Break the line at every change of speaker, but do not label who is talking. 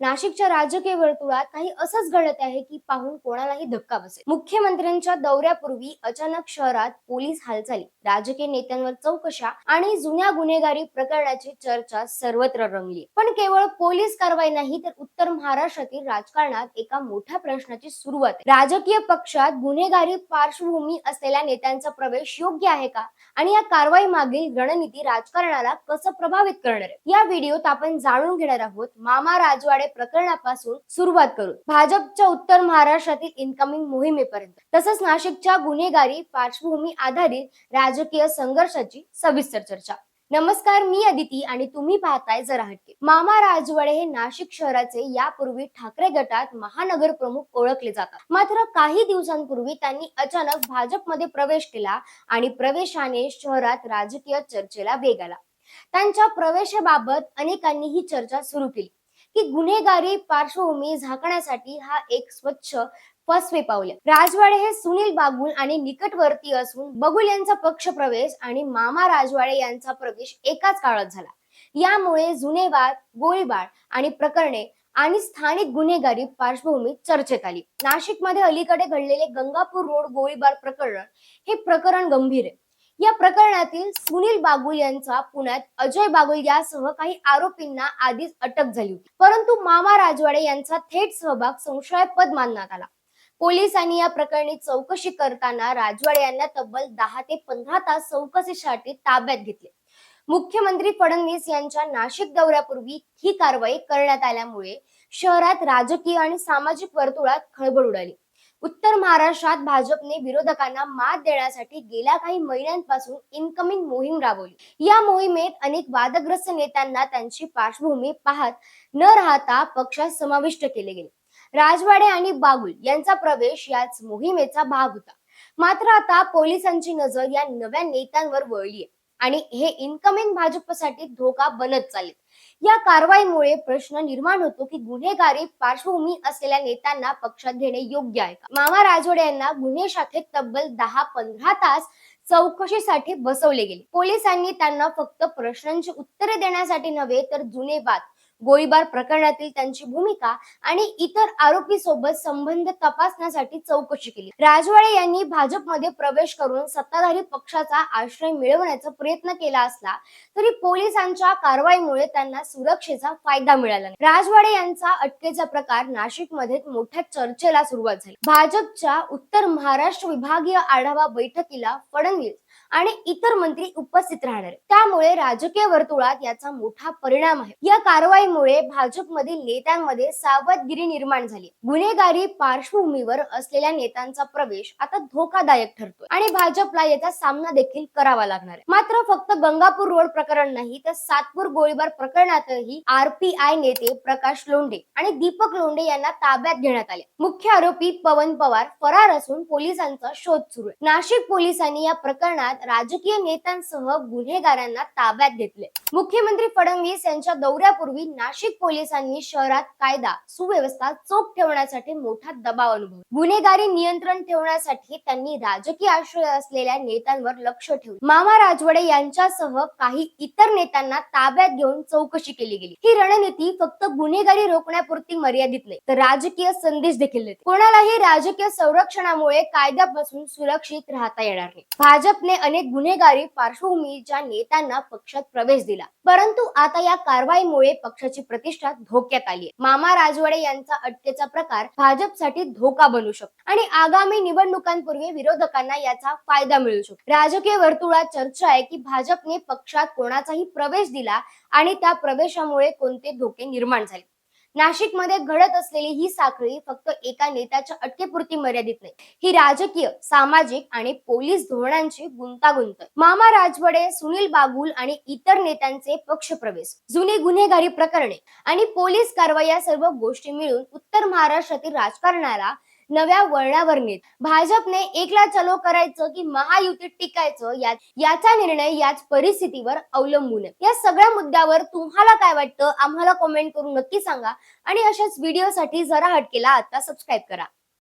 नाशिकच्या राजकीय वर्तुळात काही असंच घडत आहे की पाहून कोणालाही धक्का बसेल. मुख्यमंत्र्यांच्या दौऱ्यापूर्वी अचानक शहरात पोलीस हालचाली. राजकीय नेत्यांवर चौकशा आणि जुन्या गुन्हेगारी प्रकरणाची चर्चा सर्वत्र रंगली. पण केवळ पोलीस कारवाई नाही तर उत्तर महाराष्ट्रातील राजकारणात एका मोठ्या प्रश्नाची सुरुवात आहे. राजकीय पक्षात गुन्हेगारी पार्श्वभूमी असलेल्या नेत्यांचा प्रवेश योग्य आहे का? आणि या कारवाई मागील रणनीती राजकारणाला कसं प्रभावित करणार आहे? या व्हिडिओत आपण जाणून घेणार आहोत मामा राजवाडे प्रकरणापासून सुरुवात करू. भाजपच्या उत्तर महाराष्ट्रातील इनकमिंग मोहिमेपर्यंत. तसंच नाशिकच्या गुन्हेगारी पार्श्वभूमी आधारित राजकीय संघर्षाची सविस्तर चर्चा. नमस्कार मी अदिती आणि तुम्ही पाहताय जरा हटके. मामा राजवाडे हे नाशिक शहराचे यापूर्वी ठाकरे गटात महानगर प्रमुख ओळखले जातात. मात्र काही दिवसांपूर्वी त्यांनी अचानक भाजपमध्ये प्रवेश केला आणि प्रवेशाने शहरात राजकीय चर्चेला वेग आला. त्यांच्या प्रवेशाबाबत अनेकांनी ही चर्चा सुरू केली. की गुन्हेगारी पार्श्वभूमी झाकण्यासाठी हा एक स्वच्छ फसवे पावले राजवाडे हे सुनील बागुल आणि निकटवर्ती असून बगुल यांचा पक्ष प्रवेश आणि मामा राजवाडे यांचा प्रवेश एकाच काळात झाला. यामुळे जुने वाद गोळीबार आणि प्रकरणे आणि स्थानिक गुन्हेगारी पार्श्वभूमी चर्चेत आली. नाशिकमध्ये अलीकडे घडलेले गंगापूर रोड गोळीबार प्रकरण हे प्रकरण गंभीर आहे. या प्रकरणातील सुनील बागुल यांचा पुण्यात अजय बागुल यासह काही आरोपींना आधीच अटक झाली होती. परंतु मामा राजवाडे यांचा थेट सहभाग संशयास्पद मानण्यात आला. पोलिसांनी या प्रकरणी चौकशी करताना राजवाडे यांना तब्बल दहा ते पंधरा तास चौकशीसाठी ताब्यात घेतले. मुख्यमंत्री फडणवीस यांच्या नाशिक दौऱ्यापूर्वी ही कारवाई करण्यात आल्यामुळे शहरात राजकीय आणि सामाजिक वर्तुळात खळबळ उडाली. उत्तर महाराष्ट्रात भाजपने विरोधकांना मात देण्यासाठी गेल्या काही महिन्यांपासून इनकमिंग मोहीम राबवली. या मोहिमेत अनेक वादग्रस्त नेत्यांना त्यांची पार्श्वभूमी पाहत न राहता पक्षात समाविष्ट केले गेले. राजवाडे आणि बागुल यांचा प्रवेश याच मोहिमेचा भाग होता. मात्र आता पोलिसांची नजर या नव्या नेत्यांवर वळली आहे आणि हे इनकमिंग भाजपसाठी धोका बनत चालेल या कारवाईमुळे प्रश्न निर्माण होतो की गुन्हेगारी पार्श्वभूमी असलेल्या नेत्यांना पक्षात घेणे योग्य आहे का? मामा राजवडे यांना गुन्हे शाखेत तब्बल दहा पंधरा तास चौकशीसाठी बसवले गेले. पोलिसांनी त्यांना फक्त प्रश्नांची उत्तरे देण्यासाठी नव्हे तर जुने वाद गोळीबार प्रकरणातील त्यांची भूमिका आणि इतर आरोपी सोबत संबंध तपासण्यासाठी चौकशी केली. राजवाडे यांनी भाजपमध्ये प्रवेश करून सत्ताधारी पक्षाचा आश्रय मिळवण्याचा प्रयत्न केला असला तरी पोलिसांच्या कारवाईमुळे त्यांना सुरक्षेचा फायदा मिळाला नाही. राजवाडे यांचा अटकेचा प्रकार नाशिकमध्ये मोठ्या चर्चेला सुरुवात झाली. भाजपच्या उत्तर महाराष्ट्र विभागीय आढावा बैठकीला फडणवीस आणि इतर मंत्री उपस्थित राहणार त्यामुळे राजकीय वर्तुळात याचा मोठा परिणाम आहे. या कारवाई कारवाईमुळे भाजपमधील नेत्यांमध्ये सावधगिरी निर्माण झाली. गुन्हेगारी पार्श्वभूमीवर असलेल्या नेत्यांचा प्रवेश आता धोकादायक ठरतोय आणि भाजपला याचा सामना देखील करावा लागणार आहे. मात्र फक्त गंगापूर रोड प्रकरण नाही तर सातपूर गोळीबार प्रकरणातही आरपीआय नेते प्रकाश लोंढे आणि दीपक लोंढे यांना ताब्यात घेण्यात आले. मुख्य आरोपी पवन पवार फरार असून पोलिसांचा शोध सुरू आहे. नाशिक पोलिसांनी या प्रकरणात राजकीय नेत्यांसह गुन्हेगारांना ताब्यात घेतले मुख्यमंत्री फडणवीस यांच्या दौऱ्यापूर्वी नाशिक पोलिसांनी शहरात कायदा सुव्यवस्था चोख ठेवण्यासाठी मोठा दबाव अनुभव गुन्हेगारी नियंत्रण ठेवण्यासाठी त्यांनी राजकीय आश्रय असलेल्या नेत्यांवर लक्ष ठेवले. मामा राजवडे यांच्यासह काही इतर नेत्यांना ताब्यात घेऊन चौकशी केली गेली. ही रणनीती फक्त गुन्हेगारी रोखण्यापुरती मर्यादित नाही तर राजकीय संदेश देखील देते. कोणालाही राजकीय संरक्षणामुळे कायद्यापासून सुरक्षित राहता येणार नाही. भाजपने अनेक गुन्हेगारी पार्श्वभूमीच्या नेत्यांना पक्षात प्रवेश दिला. परंतु आता या कारवाईमुळे पक्षाची प्रतिष्ठा धोक्यात आली मामा राजवाडे यांचा अटकेचा प्रकार भाजपसाठी धोका बनू शकतो आणि आगामी निवडणुकांपूर्वी विरोधकांना याचा फायदा मिळू शकतो. राजकीय वर्तुळात चर्चा आहे की भाजपने पक्षात कोणाचाही प्रवेश दिला आणि त्या प्रवेशामुळे कोणते धोके निर्माण झाले. नाशिकमध्ये घडत असलेली ही साखळी फक्त एका नेत्याच्या अटकेपुरती मर्यादित नाही. ही राजकीय सामाजिक आणि पोलीस धोरणांची गुंतागुंत. मामा राजवडे सुनील बागुल आणि इतर नेत्यांचे पक्षप्रवेश जुनी गुन्हेगारी प्रकरणे आणि पोलीस कारवाई या सर्व गोष्टी मिळून उत्तर महाराष्ट्रातील राजकारणाला नव्या वळणावर नेत. भाजपने एकला चलो करायचं की महायुतीत टिकायचं? या याचा निर्णय याच परिस्थितीवर अवलंबून आहे. या सगळ्या मुद्द्यावर तुम्हाला काय वाटतं? आम्हाला कमेंट करून नक्की सांगा. आणि अशाच व्हिडिओसाठी जरा हटकेला आता सबस्क्राईब करा.